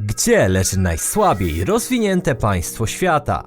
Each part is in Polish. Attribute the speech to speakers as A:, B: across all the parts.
A: Gdzie leży najsłabiej rozwinięte państwo świata?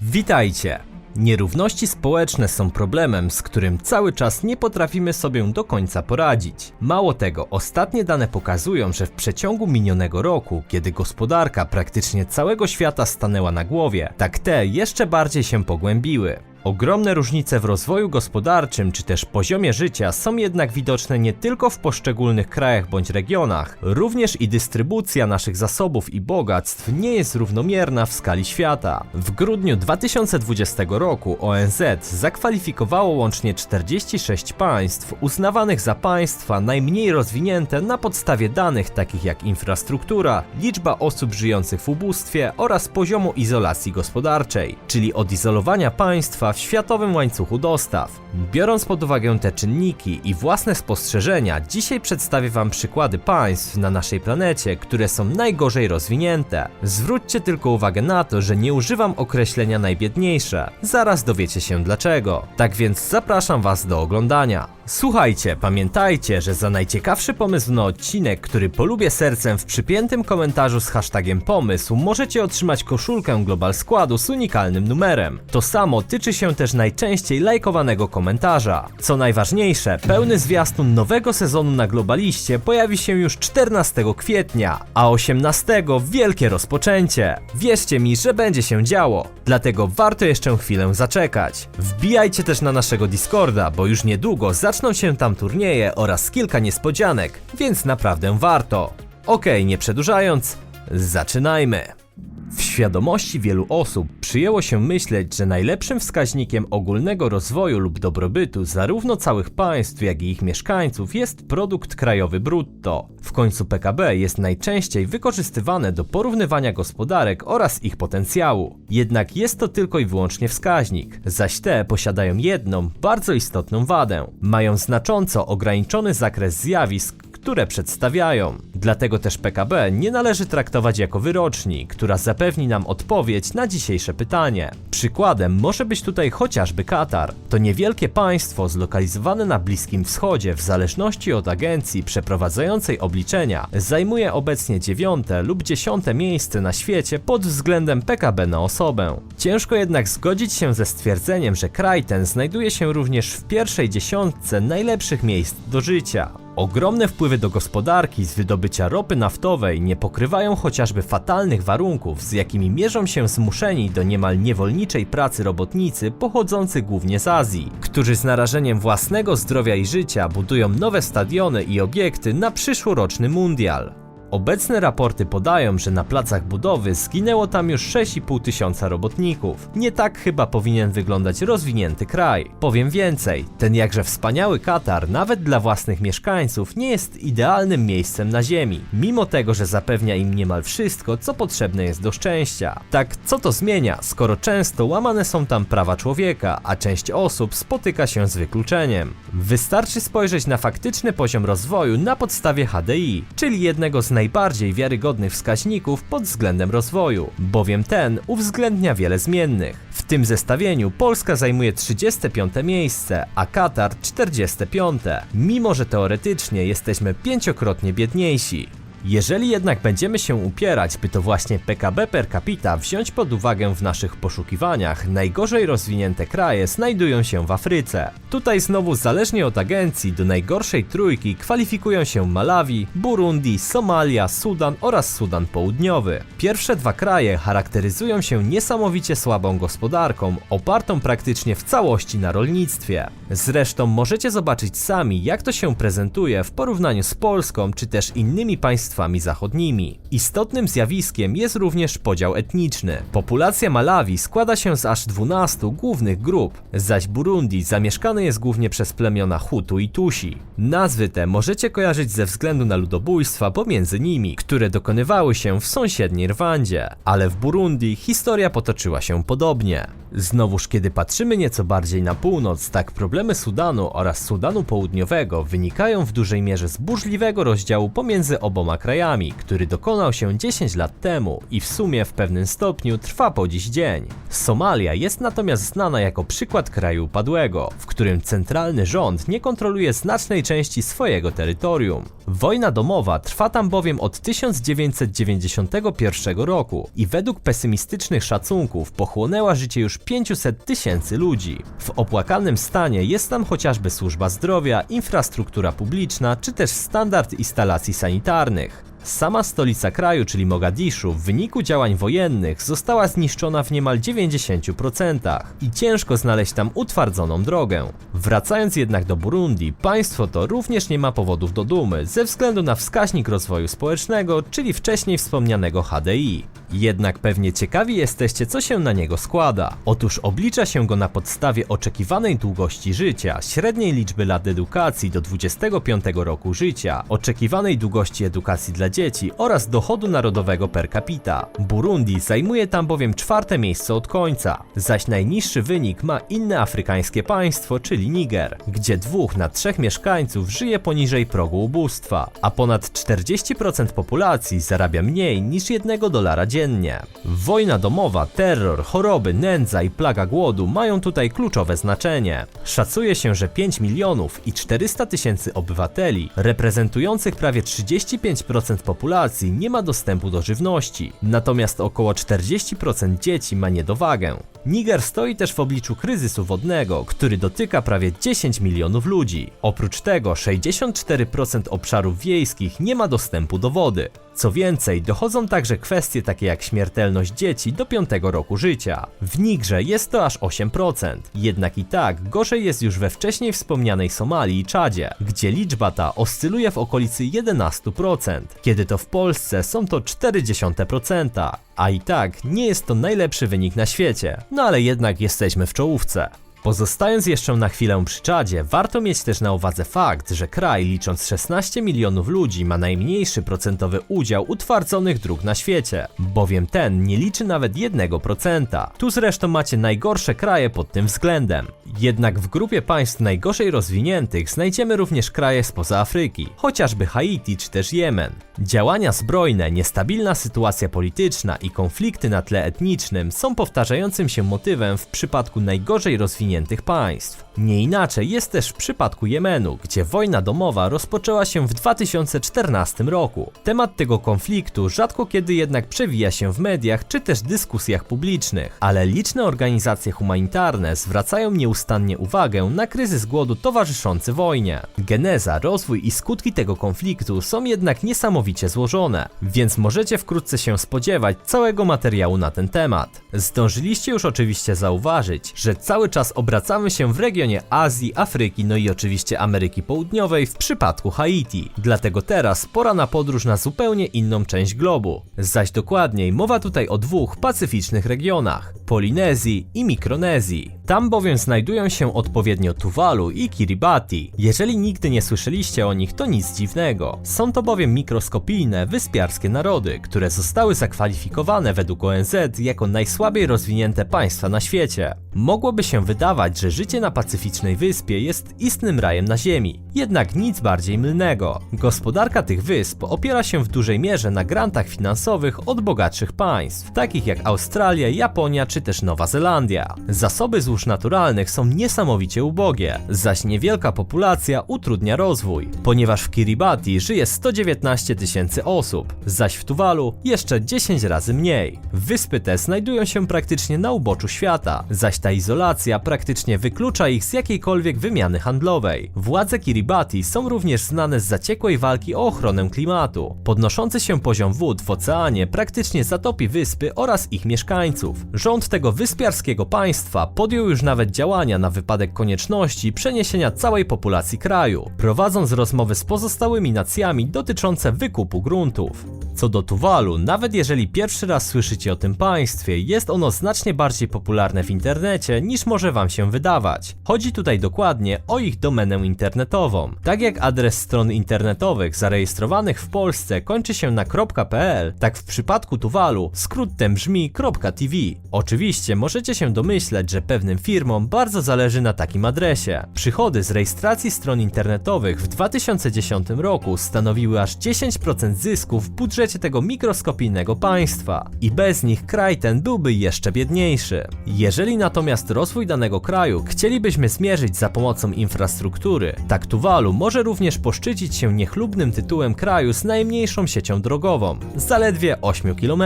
A: Witajcie! Nierówności społeczne są problemem, z którym cały czas nie potrafimy sobie do końca poradzić. Mało tego, ostatnie dane pokazują, że w przeciągu minionego roku, kiedy gospodarka praktycznie całego świata stanęła na głowie, tak te jeszcze bardziej się pogłębiły. Ogromne różnice w rozwoju gospodarczym czy też poziomie życia są jednak widoczne nie tylko w poszczególnych krajach bądź regionach, również i dystrybucja naszych zasobów i bogactw nie jest równomierna w skali świata. W grudniu 2020 roku ONZ zakwalifikowało łącznie 46 państw uznawanych za państwa najmniej rozwinięte na podstawie danych takich jak infrastruktura, liczba osób żyjących w ubóstwie oraz poziomu izolacji gospodarczej, czyli odizolowania państwa w światowym łańcuchu dostaw. Biorąc pod uwagę te czynniki i własne spostrzeżenia, dzisiaj przedstawię Wam przykłady państw na naszej planecie, które są najgorzej rozwinięte. Zwróćcie tylko uwagę na to, że nie używam określenia najbiedniejsze. Zaraz dowiecie się dlaczego. Tak więc zapraszam Was do oglądania. Słuchajcie, pamiętajcie, że za najciekawszy pomysł na odcinek, który polubię sercem w przypiętym komentarzu z hashtagiem pomysł, możecie otrzymać koszulkę Global Składu z unikalnym numerem. To samo tyczy się też najczęściej lajkowanego komentarza. Co najważniejsze, pełny zwiastun nowego sezonu na Globaliście pojawi się już 14 kwietnia, a 18 wielkie rozpoczęcie. Wierzcie mi, że będzie się działo, dlatego warto jeszcze chwilę zaczekać. Wbijajcie też na naszego Discorda, bo już niedługo zaczną się tam turnieje oraz kilka niespodzianek, więc naprawdę warto. Okej, nie przedłużając, zaczynajmy. W świadomości wielu osób przyjęło się myśleć, że najlepszym wskaźnikiem ogólnego rozwoju lub dobrobytu zarówno całych państw, jak i ich mieszkańców jest produkt krajowy brutto. W końcu PKB jest najczęściej wykorzystywane do porównywania gospodarek oraz ich potencjału. Jednak jest to tylko i wyłącznie wskaźnik, zaś te posiadają jedną, bardzo istotną wadę. Mają znacząco ograniczony zakres zjawisk, które przedstawiają. Dlatego też PKB nie należy traktować jako wyroczni, która zapewni nam odpowiedź na dzisiejsze pytanie. Przykładem może być tutaj chociażby Katar. To niewielkie państwo zlokalizowane na Bliskim Wschodzie w zależności od agencji przeprowadzającej obliczenia zajmuje obecnie dziewiąte lub dziesiąte miejsce na świecie pod względem PKB na osobę. Ciężko jednak zgodzić się ze stwierdzeniem, że kraj ten znajduje się również w pierwszej dziesiątce najlepszych miejsc do życia. Ogromne wpływy do gospodarki z wydobycia ropy naftowej nie pokrywają chociażby fatalnych warunków, z jakimi mierzą się zmuszeni do niemal niewolniczej pracy robotnicy pochodzący głównie z Azji, którzy z narażeniem własnego zdrowia i życia budują nowe stadiony i obiekty na przyszłoroczny mundial. Obecne raporty podają, że na placach budowy zginęło tam już 6,5 tysiąca robotników. Nie tak chyba powinien wyglądać rozwinięty kraj. Powiem więcej, ten jakże wspaniały Katar nawet dla własnych mieszkańców nie jest idealnym miejscem na ziemi, mimo tego, że zapewnia im niemal wszystko, co potrzebne jest do szczęścia. Tak, co to zmienia, skoro często łamane są tam prawa człowieka, a część osób spotyka się z wykluczeniem? Wystarczy spojrzeć na faktyczny poziom rozwoju na podstawie HDI, czyli jednego z najbardziej wiarygodnych wskaźników pod względem rozwoju, bowiem ten uwzględnia wiele zmiennych. W tym zestawieniu Polska zajmuje 35 miejsce, a Katar 45, mimo że teoretycznie jesteśmy pięciokrotnie biedniejsi. Jeżeli jednak będziemy się upierać, by to właśnie PKB per capita wziąć pod uwagę w naszych poszukiwaniach, najgorzej rozwinięte kraje znajdują się w Afryce. Tutaj znowu zależnie od agencji do najgorszej trójki kwalifikują się Malawi, Burundi, Somalia, Sudan oraz Sudan Południowy. Pierwsze dwa kraje charakteryzują się niesamowicie słabą gospodarką, opartą praktycznie w całości na rolnictwie. Zresztą możecie zobaczyć sami, jak to się prezentuje w porównaniu z Polską czy też innymi państwami zachodnimi. Istotnym zjawiskiem jest również podział etniczny. Populacja Malawi składa się z aż 12 głównych grup, zaś Burundi zamieszkane jest głównie przez plemiona Hutu i Tusi. Nazwy te możecie kojarzyć ze względu na ludobójstwa pomiędzy nimi, które dokonywały się w sąsiedniej Rwandzie, ale w Burundi historia potoczyła się podobnie. Znowuż kiedy patrzymy nieco bardziej na północ, tak problemy problemy Sudanu oraz Sudanu Południowego wynikają w dużej mierze z burzliwego rozdziału pomiędzy oboma krajami, który dokonał się 10 lat temu i w sumie w pewnym stopniu trwa po dziś dzień. Somalia jest natomiast znana jako przykład kraju upadłego, w którym centralny rząd nie kontroluje znacznej części swojego terytorium. Wojna domowa trwa tam bowiem od 1991 roku i według pesymistycznych szacunków pochłonęła życie już 500 tysięcy ludzi. W opłakanym stanie jest tam chociażby służba zdrowia, infrastruktura publiczna czy też standard instalacji sanitarnych. Sama stolica kraju, czyli Mogadiszu, w wyniku działań wojennych została zniszczona w niemal 90% i ciężko znaleźć tam utwardzoną drogę. Wracając jednak do Burundi, państwo to również nie ma powodów do dumy ze względu na wskaźnik rozwoju społecznego, czyli wcześniej wspomnianego HDI. Jednak pewnie ciekawi jesteście, co się na niego składa. Otóż oblicza się go na podstawie oczekiwanej długości życia, średniej liczby lat edukacji do 25 roku życia, oczekiwanej długości edukacji dla dzieci oraz dochodu narodowego per capita. Burundi zajmuje tam bowiem czwarte miejsce od końca, zaś najniższy wynik ma inne afrykańskie państwo, czyli Niger, gdzie dwóch na trzech mieszkańców żyje poniżej progu ubóstwa, a ponad 40% populacji zarabia mniej niż 1 dolara dziennie. Wojna domowa, terror, choroby, nędza i plaga głodu mają tutaj kluczowe znaczenie. Szacuje się, że 5 milionów i 400 tysięcy obywateli, reprezentujących prawie 35% populacji, nie ma dostępu do żywności, natomiast około 40% dzieci ma niedowagę. Niger stoi też w obliczu kryzysu wodnego, który dotyka prawie 10 milionów ludzi. Oprócz tego 64% obszarów wiejskich nie ma dostępu do wody. Co więcej, dochodzą także kwestie takie jak śmiertelność dzieci do 5 roku życia. W Nigrze jest to aż 8%, jednak i tak gorzej jest już we wcześniej wspomnianej Somalii i Czadzie, gdzie liczba ta oscyluje w okolicy 11%, kiedy to w Polsce są to 0,4%. A i tak nie jest to najlepszy wynik na świecie, no ale jednak jesteśmy w czołówce. Pozostając jeszcze na chwilę przy Czadzie, warto mieć też na uwadze fakt, że kraj licząc 16 milionów ludzi ma najmniejszy procentowy udział utwardzonych dróg na świecie, bowiem ten nie liczy nawet 1%. Tu zresztą macie najgorsze kraje pod tym względem. Jednak w grupie państw najgorzej rozwiniętych znajdziemy również kraje spoza Afryki, chociażby Haiti czy też Jemen. Działania zbrojne, niestabilna sytuacja polityczna i konflikty na tle etnicznym są powtarzającym się motywem w przypadku najgorzej rozwiniętych państw. Nie inaczej jest też w przypadku Jemenu, gdzie wojna domowa rozpoczęła się w 2014 roku. Temat tego konfliktu rzadko kiedy jednak przewija się w mediach czy też dyskusjach publicznych, ale liczne organizacje humanitarne zwracają nieustannie uwagę na kryzys głodu towarzyszący wojnie. Geneza, rozwój i skutki tego konfliktu są jednak niesamowicie złożone, więc możecie wkrótce się spodziewać całego materiału na ten temat. Zdążyliście już oczywiście zauważyć, że cały czas obracamy się w regionie Azji, Afryki, no i oczywiście Ameryki Południowej w przypadku Haiti. Dlatego teraz pora na podróż na zupełnie inną część globu. Zaś dokładniej mowa tutaj o dwóch pacyficznych regionach Polinezji i Mikronezji. Tam bowiem znajdują się odpowiednio Tuwalu i Kiribati. Jeżeli nigdy nie słyszeliście o nich, to nic dziwnego. Są to bowiem mikroskopijne, wyspiarskie narody, które zostały zakwalifikowane według ONZ jako najsłabiej rozwinięte państwa na świecie. Mogłoby się wydawać, że życie na pacyficznej wyspie jest istnym rajem na ziemi, jednak nic bardziej mylnego. Gospodarka tych wysp opiera się w dużej mierze na grantach finansowych od bogatszych państw, takich jak Australia, Japonia czy też Nowa Zelandia. Zasoby złóż naturalnych są niesamowicie ubogie, zaś niewielka populacja utrudnia rozwój, ponieważ w Kiribati żyje 119 tysięcy osób, zaś w Tuwalu jeszcze 10 razy mniej. Wyspy te znajdują się praktycznie na uboczu świata, zaś ta izolacja praktycznie wyklucza ich z jakiejkolwiek wymiany handlowej. Władze Kiribati są również znane z zaciekłej walki o ochronę klimatu. Podnoszący się poziom wód w oceanie praktycznie zatopi wyspy oraz ich mieszkańców. Rząd tego wyspiarskiego państwa podjął już nawet działania na wypadek konieczności przeniesienia całej populacji kraju, prowadząc rozmowy z pozostałymi nacjami dotyczące wykupu gruntów. Co do Tuwalu, nawet jeżeli pierwszy raz słyszycie o tym państwie, jest ono znacznie bardziej popularne w internecie niż może wam się wydawać. Chodzi tutaj dokładnie o ich domenę internetową. Tak jak adres stron internetowych zarejestrowanych w Polsce kończy się na .pl, tak w przypadku Tuwalu skrót ten brzmi .tv. Oczywiście możecie się domyśleć, że pewnym firmom bardzo zależy na takim adresie. Przychody z rejestracji stron internetowych w 2010 roku stanowiły aż 10% zysków w budżecie tego mikroskopijnego państwa i bez nich kraj ten byłby jeszcze biedniejszy. Jeżeli natomiast rozwój danego kraju chcielibyśmy zmierzyć za pomocą infrastruktury, tak Tuwalu może również poszczycić się niechlubnym tytułem kraju z najmniejszą siecią drogową, zaledwie 8 km.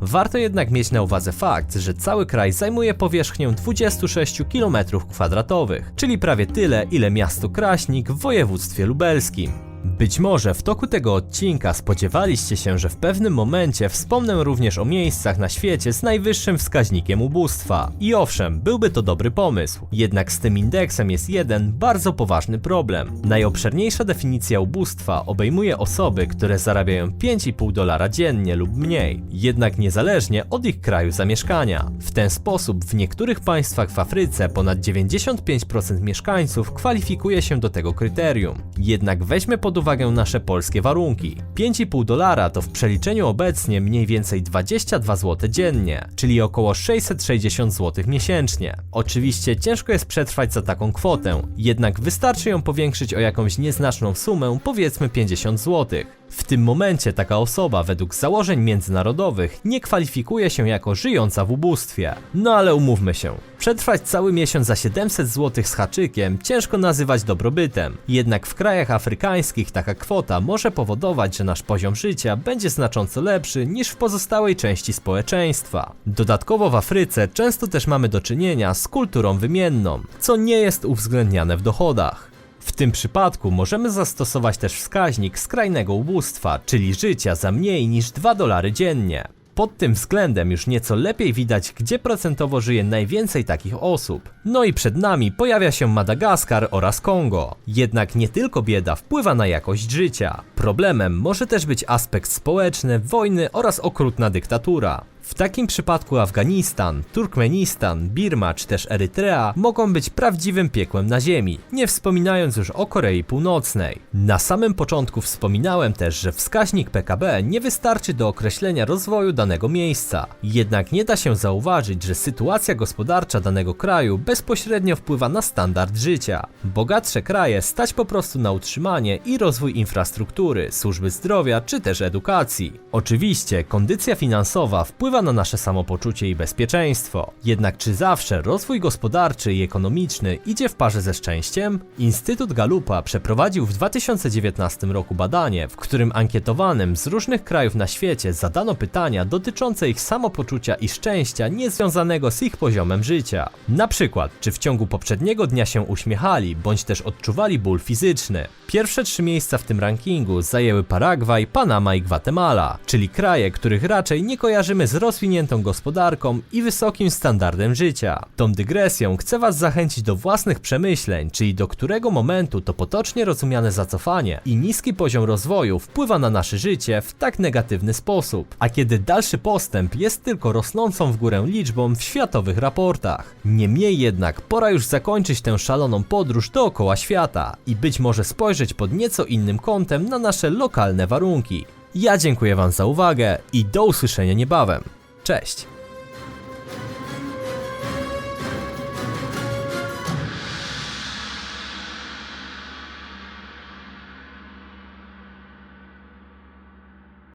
A: Warto jednak mieć na uwadze fakt, że cały kraj zajmuje powierzchnię 26 km2, czyli prawie tyle, ile miasto Kraśnik w województwie lubelskim. Być może w toku tego odcinka spodziewaliście się, że w pewnym momencie wspomnę również o miejscach na świecie z najwyższym wskaźnikiem ubóstwa. I owszem, byłby to dobry pomysł. Jednak z tym indeksem jest jeden bardzo poważny problem. Najobszerniejsza definicja ubóstwa obejmuje osoby, które zarabiają 5,5 dolara dziennie lub mniej, jednak niezależnie od ich kraju zamieszkania. W ten sposób w niektórych państwach w Afryce ponad 95% mieszkańców kwalifikuje się do tego kryterium. Jednak weźmy pod uwagę nasze polskie warunki. 5,5 dolara to w przeliczeniu obecnie mniej więcej 22 zł dziennie, czyli około 660 zł miesięcznie. Oczywiście ciężko jest przetrwać za taką kwotę, jednak wystarczy ją powiększyć o jakąś nieznaczną sumę, powiedzmy 50 zł. W tym momencie taka osoba według założeń międzynarodowych nie kwalifikuje się jako żyjąca w ubóstwie. No ale umówmy się, przetrwać cały miesiąc za 700 zł z haczykiem ciężko nazywać dobrobytem. Jednak w krajach afrykańskich taka kwota może powodować, że nasz poziom życia będzie znacząco lepszy niż w pozostałej części społeczeństwa. Dodatkowo w Afryce często też mamy do czynienia z kulturą wymienną, co nie jest uwzględniane w dochodach. Tym przypadku możemy zastosować też wskaźnik skrajnego ubóstwa, czyli życia za mniej niż 2 dolary dziennie. Pod tym względem już nieco lepiej widać, gdzie procentowo żyje najwięcej takich osób. No i przed nami pojawia się Madagaskar oraz Kongo. Jednak nie tylko bieda wpływa na jakość życia. Problemem może też być aspekt społeczny, wojny oraz okrutna dyktatura. W takim przypadku Afganistan, Turkmenistan, Birma czy też Erytrea mogą być prawdziwym piekłem na ziemi, nie wspominając już o Korei Północnej. Na samym początku wspominałem też, że wskaźnik PKB nie wystarczy do określenia rozwoju danego miejsca. Jednak nie da się zauważyć, że sytuacja gospodarcza danego kraju bezpośrednio wpływa na standard życia. Bogatsze kraje stać po prostu na utrzymanie i rozwój infrastruktury, służby zdrowia czy też edukacji. Oczywiście kondycja finansowa wpływa na nasze samopoczucie i bezpieczeństwo. Jednak czy zawsze rozwój gospodarczy i ekonomiczny idzie w parze ze szczęściem? Instytut Galupa przeprowadził w 2019 roku badanie, w którym ankietowanym z różnych krajów na świecie zadano pytania dotyczące ich samopoczucia i szczęścia niezwiązanego z ich poziomem życia. Na przykład, czy w ciągu poprzedniego dnia się uśmiechali, bądź też odczuwali ból fizyczny. Pierwsze trzy miejsca w tym rankingu zajęły Paragwaj, Panama i Gwatemala, czyli kraje, których raczej nie kojarzymy z rozwiniętą gospodarką i wysokim standardem życia. Tą dygresją chcę Was zachęcić do własnych przemyśleń, czyli do którego momentu to potocznie rozumiane zacofanie i niski poziom rozwoju wpływa na nasze życie w tak negatywny sposób, a kiedy dalszy postęp jest tylko rosnącą w górę liczbą w światowych raportach. Niemniej jednak pora już zakończyć tę szaloną podróż dookoła świata i być może spojrzeć pod nieco innym kątem na nasze lokalne warunki. Ja dziękuję Wam za uwagę i do usłyszenia niebawem. Cześć!